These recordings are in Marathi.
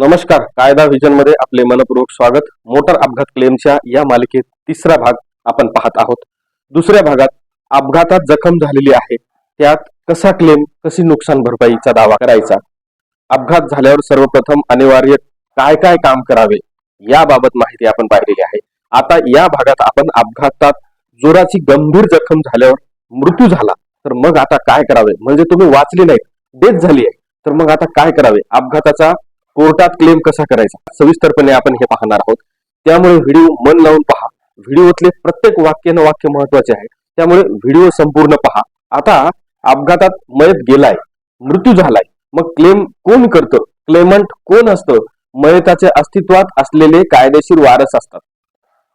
नमस्कार. कायदा व्हिजनमध्ये आपले मनपूर्वक स्वागत. मोटर अपघात क्लेमच्या या मालिकेत तिसरा भाग आपण पाहत आहोत. दुसऱ्या भागात अपघातात जखम झालेली आहे. त्यात कसा क्लेम कशी नुकसान भरपाईचा दावा करायचा? अपघात झाल्यावर सर्वप्रथम अनिवार्य काय काय काम करावे? याबाबत माहिती आपण पाहिलेली आहे. आता या भागात आपण अपघातात जोराची गंभीर जखम झाल्यावर मृत्यू झाला. तर मग आता काय करावे? म्हणजे तुम्ही वाचले नाहीत डेथ झाली आहे. तर मग आता काय करावे? अपघाताचा कोर्टात क्लेम कसा करायचा? सविस्तरपणे आपण हे पाहणार आहोत. त्यामुळे व्हिडिओ मन लावून पहा. व्हिडिओतले प्रत्येक वाक्य न वाक्य महत्त्वाचे आहे. त्यामुळे व्हिडिओ संपूर्ण पहा. आता अपघातात मयत गेलाय. मृत्यू झालाय. मग क्लेम कोण करतं? क्लेमंट कोण असतं? मयताचे अस्तित्वात असलेले कायदेशीर वारस असतात.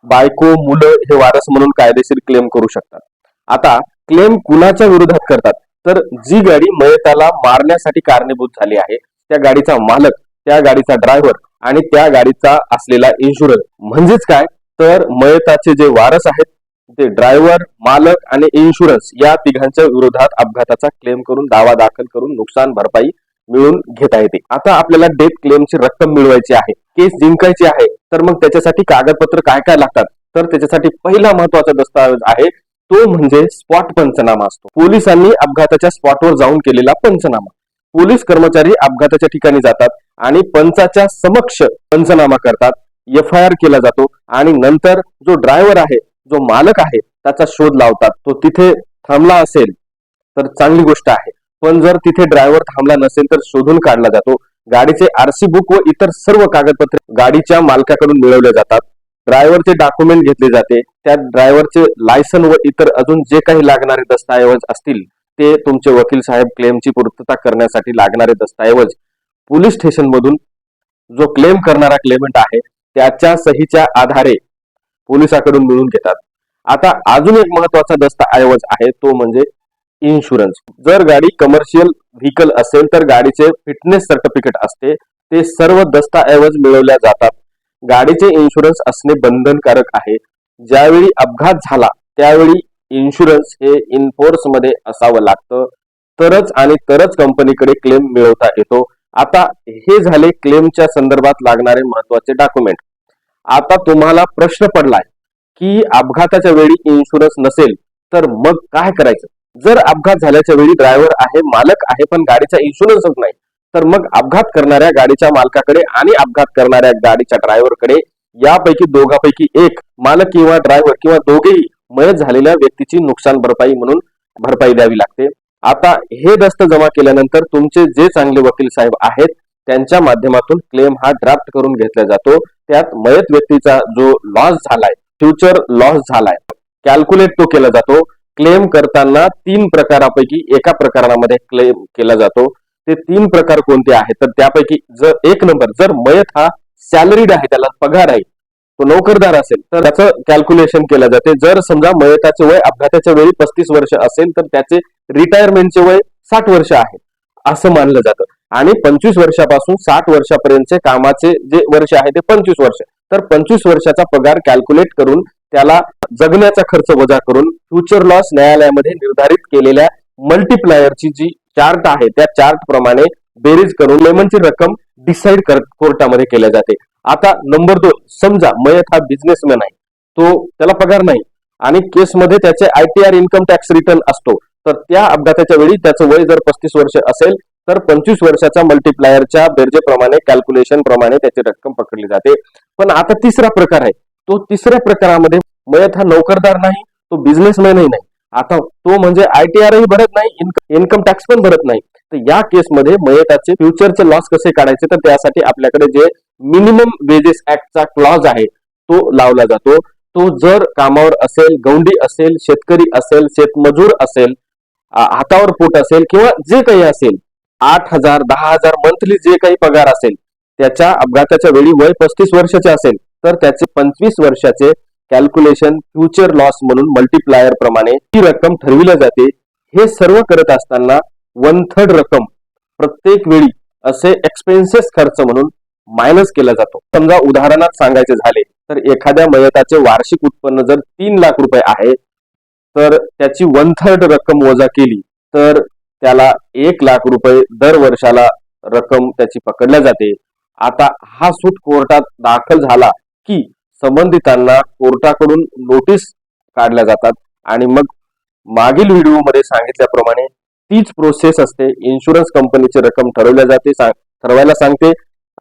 बायको मुलं हे वारस म्हणून कायदेशीर क्लेम करू शकतात. आता क्लेम कुणाच्या विरोधात करतात? तर जी गाडी मयताला मारण्यासाठी कारणीभूत झाली आहे त्या गाडीचा मालक त्या गाडीचा ड्रायव्हर आणि त्या गाडीचा असलेला इन्शुरन्स म्हणजेच काय? तर मयताचे जे वारस आहेत ते ड्रायव्हर मालक आणि इन्शुरन्स या तिघांच्या विरोधात अपघाताचा क्लेम करून दावा दाखल करून नुकसान भरपाई मिळून घेता येते. आता आपल्याला डेथ क्लेमची रक्कम मिळवायची आहे केस जिंकायची आहे तर मग त्याच्यासाठी कागदपत्र काय काय लागतात? तर त्याच्यासाठी पहिला महत्त्वाचा दस्तावेज आहे तो म्हणजे स्पॉट पंचनामा असतो. पोलिसांनी अपघाताच्या स्पॉटवर जाऊन केलेला पंचनामा. पोलीस कर्मचारी अपघाताच्या ठिकाणी जातात आणि पंचाच्या समक्ष पंचनामा करतात. एफ आय आर केला जातो आणि नंतर जो ड्रायव्हर आहे जो मालक आहे त्याचा शोध लावतात. तो तिथे थांबला असेल तर चांगली गोष्ट आहे. पण जर तिथे ड्रायव्हर थांबला नसेल तर शोधून काढला जातो. गाडीचे आरसी बुक व इतर सर्व कागदपत्रे गाडीच्या मालकाकडून मिळवले जातात. ड्रायव्हरचे डॉक्युमेंट घेतले जाते. त्या ड्रायव्हरचे लायसन व इतर अजून जे काही लागणारे दस्तऐवज असतील ते तुमचे वकील साहेब क्लेमची पूर्तता करण्यासाठी लागणारे दस्तऐवज पोलीस स्टेशनमधून जो क्लेम करणारा क्लेमंट आहे त्याच्या सहीच्या आधारे पोलिसाकडून मिळून घेतात. आता अजून एक महत्त्वाचा दस्तऐवज आहे तो म्हणजे इन्शुरन्स जर गाडी कमर्शियल व्हीकल असेल तर गाडीचे फिटनेस सर्टिफिकेट असते. ते सर्व दस्तऐवज मिळवल्या जातात. गाडीचे इन्शुरन्स असणे बंधनकारक आहे. ज्यावेळी अपघात झाला त्यावेळी इन्शुरन्स हे इन्फोर्समध्ये असावं लागतं. तरच आणि तरच कंपनीकडे क्लेम मिळवता येतो. आता हे झाले क्लेमच्या संदर्भात लागणारे महत्त्वाचे डॉक्युमेंट आता तुम्हाला प्रश्न पडलाय की अपघाताच्या वेळी इन्शुरन्स नसेल तर मग काय करायचं? जर अपघात झाल्याच्या वेळी ड्रायव्हर आहे मालक आहे पण गाडीचा इन्शुरन्सच नाही तर मग अपघात करणाऱ्या गाडीच्या मालकाकडे आणि अपघात करणाऱ्या गाडीच्या ड्रायव्हरकडे यापैकी दोघापैकी एक मालक किंवा ड्रायव्हर किंवा दोघेही मयत झालेल्या व्यक्तीची नुकसान भरपाई म्हणून भरपाई द्यावी लागते. आता हे दस्त जमा केल्यानंतर तुमचे जे चांगले वकील साहेब आहेत त्यांच्या माध्यमातून क्लेम हा ड्राफ्ट करून घेतला जातो. त्यात मयत व्यक्तीचा जो लॉस झालाय फ्युचर लॉस झालाय कॅल्क्युलेट तो केला जातो. क्लेम करताना तीन प्रकारापैकी एका प्रकारामध्ये क्लेम केला जातो. ते तीन प्रकार कोणते आहेत? तर त्यापैकी जर एक नंबर जर मयत हा सॅलरीड आहे त्याला पगार आहे तो नोकरदार असेल तर त्याचं कॅल्क्युलेशन केलं जाते. जर समजा मयताचे वय अपघाताच्या वेळी पस्तीस वर्ष असेल तर त्याचे रिटायरमेंटचे वय साठ वर्ष आहे असं मानलं जातं. आणि पंचवीस वर्षापासून साठ वर्षापर्यंतचे कामाचे जे वर्ष आहे ते पंचवीस वर्ष. तर पंचवीस वर्षाचा पगार कॅल्क्युलेट करून त्याला जगण्याचा खर्च वजा करून फ्युचर लॉस न्यायालयामध्ये निर्धारित केलेल्या मल्टीप्लायरची जी चार्ट आहे त्या चार्ट प्रमाणे बेरीज करून लेमनची रक्कम डिसाईड कर कोर्टामध्ये केल्या जाते. आता नंबर दोन समजा मयत हा बिझनेसमॅन आहे तो त्याला पगार नाही आणि केसमध्ये त्याचे आयटीआर इन्कम टॅक्स रिटर्न असतो तर त्या अपघाताच्या वेळी त्याचं वय जर पस्तीस वर्ष असेल तर पंचवीस वर्षाच्या मल्टिप्लायरच्या बेरजेप्रमाणे कॅल्क्युलेशन प्रमाणे त्याची रक्कम पकडली जाते. पण आता तिसरा प्रकार आहे तो तिसऱ्या प्रकारामध्ये मयत हा नोकरदार नाही तो बिझनेसमॅनही नाही. आता तो म्हणजे आयटीआरही भरत नाही इन्कम टॅक्स पण भरत नाही. तर या केसमध्ये मयताचे फ्युचरचे लॉस कसे काढायचे तर त्यासाठी आपल्याकडे जे मिनिमम वेजेस ऍक्टचा क्लॉज आहे तो लावला जातो. तो जर कामावर असेल गौंडी असेल शेतकरी असेल शेतमजूर असेल हातावर पोट असेल किंवा जे काही असेल आठ हजार दहा हजार मंथली जे काही पगार असेल त्याच्या अपघाताच्या वेळी वय पस्तीस वर्षाचे असेल तर त्याचे पंचवीस वर्षाचे कॅल्क्युलेशन फ्युचर लॉस म्हणून मल्टिप्लायर प्रमाणे ही रक्कम ठरविली जाते. हे सर्व करत असताना वन थर्ड रक्कम प्रत्येक वेळी असे एक्सपेन्सेस खर्च म्हणून मायनस केला जातो. समजा उदाहरणात सांगायचे झाले तर एखाद्या मयताचे वार्षिक उत्पन्न जर तीन लाख रुपये आहे तर त्याची वन थर्ड रक्कम वजा केली तर त्याला एक लाख रुपये दर वर्षाला रक्कम त्याची पकडल्या जाते. आता हा सूट कोर्टात दाखल झाला की संबंधितांना कोर्टाकडून नोटीस काढल्या जातात आणि मग मागील व्हिडिओमध्ये सांगितल्याप्रमाणे तीच प्रोसेस असते. इन्शुरन्स कंपनीची रक्कम ठरवल्या जाते सांग- ठरवायला सांगते.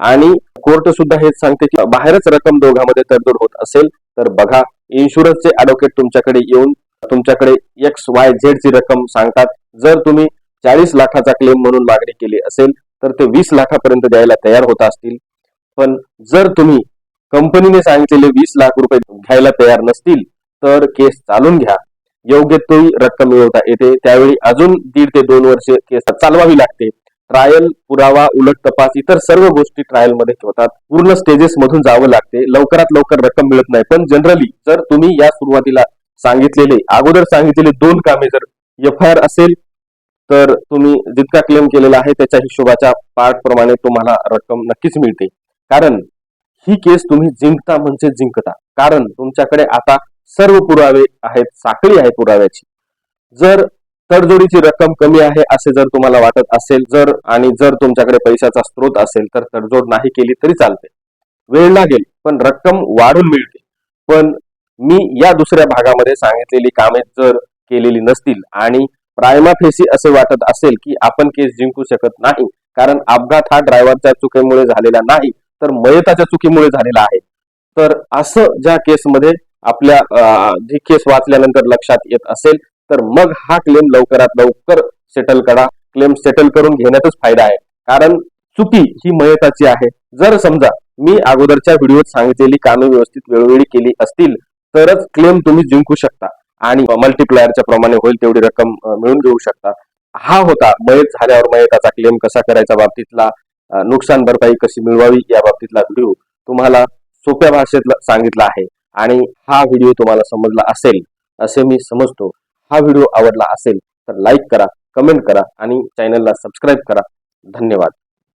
आणि कोर्ट सुद्धा हेच सांगते की बाहेरच रक्कम दोघांमध्ये तडजोड होत असेल तर बघा इन्शुरन्सचे ऍडव्होकेट तुमच्याकडे येऊन तुमच्याकडे एक्स वाय झेड ची रक्कम सांगतात. जर तुम्ही चाळीस लाखाचा क्लेम म्हणून मागणी केली असेल तर ते वीस लाखापर्यंत द्यायला तयार होत असतील. पण जर तुम्ही कंपनीने सांगितलेले वीस लाख रुपये घ्यायला तयार नसतील तर केस चालून घ्या. योग्य ती रक्कम मिळवता येते. त्यावेळी अजून दीड ते दोन वर्ष केस चालवावी लागते. ट्रायल पुरावा उलट तपास इतर सर्व गोष्टी ट्रायलमध्ये ठेवतात. पूर्ण स्टेजेस मधून जावं लागते. लवकरात लवकर रक्कम मिळत नाही. पण जनरली जर तुम्ही या सुरुवातीला सांगितलेले अगोदर सांगितलेले दोन कामे जर एफ आय आर असेल तर तुम्ही जितका क्लेम केलेला आहे त्याच्या हिशोबाच्या पार्ट प्रमाणे तुम्हाला रक्कम नक्कीच मिळते. कारण ही केस तुम्ही जिंकता म्हणजे जिंकता. कारण तुमच्याकडे आता सर्व पुरावे आहेत साखळी आहे पुराव्याची. जर तडजोडीची रक्कम कमी आहे असे जर तुम्हाला वाटत असेल जर आणि जर तुमच्याकडे पैशाचा स्रोत असेल तर तडजोड नाही केली तरी चालते. वेळ लागेल पण रक्कम वाढून मिळते. पण मी या दुसऱ्या भागामध्ये सांगितलेली कामे जर केलेली नसतील आणि प्रायमा फेसी असे वाटत असेल की आपण केस जिंकू शकत नाही कारण अपघात हा ड्रायव्हरच्या चुकीमुळे झालेला नाही तर मयताच्या चुकीमुळे झालेला आहे. तर असं ज्या केसमध्ये आपल्या जी केस वाचल्यानंतर लक्षात येत असेल तर मग हा क्लेम लवकरात लवकर सेटल करा. क्लेम सेटल करून घेण्यातच फायदा आहे. कारण चुकी ही मयताची आहे. जर समजा मी अगोदरच्या व्हिडिओत सांगितलेली कामे व्यवस्थित वेळोवेळी केली असतील तरच क्लेम तुम्ही जिंकू शकता. आणि मल्टीप्लायरच्या प्रमाणे होईल तेवढी रक्कम मिळून घेऊ शकता. हा होता मयत झाल्यावर मयताचा क्लेम कसा करायचा बाबतीतला नुकसान भरपाई कशी मिळवावी या बाबतीतला व्हिडिओ तुम्हाला सोप्या भाषेत सांगितला आहे. आणि हा व्हिडिओ तुम्हाला समजला असेल असे मी समजतो. हा व्हिडिओ आवडला असेल तर लाईक करा कमेंट करा आणि चॅनलला सबस्क्राईब करा. धन्यवाद.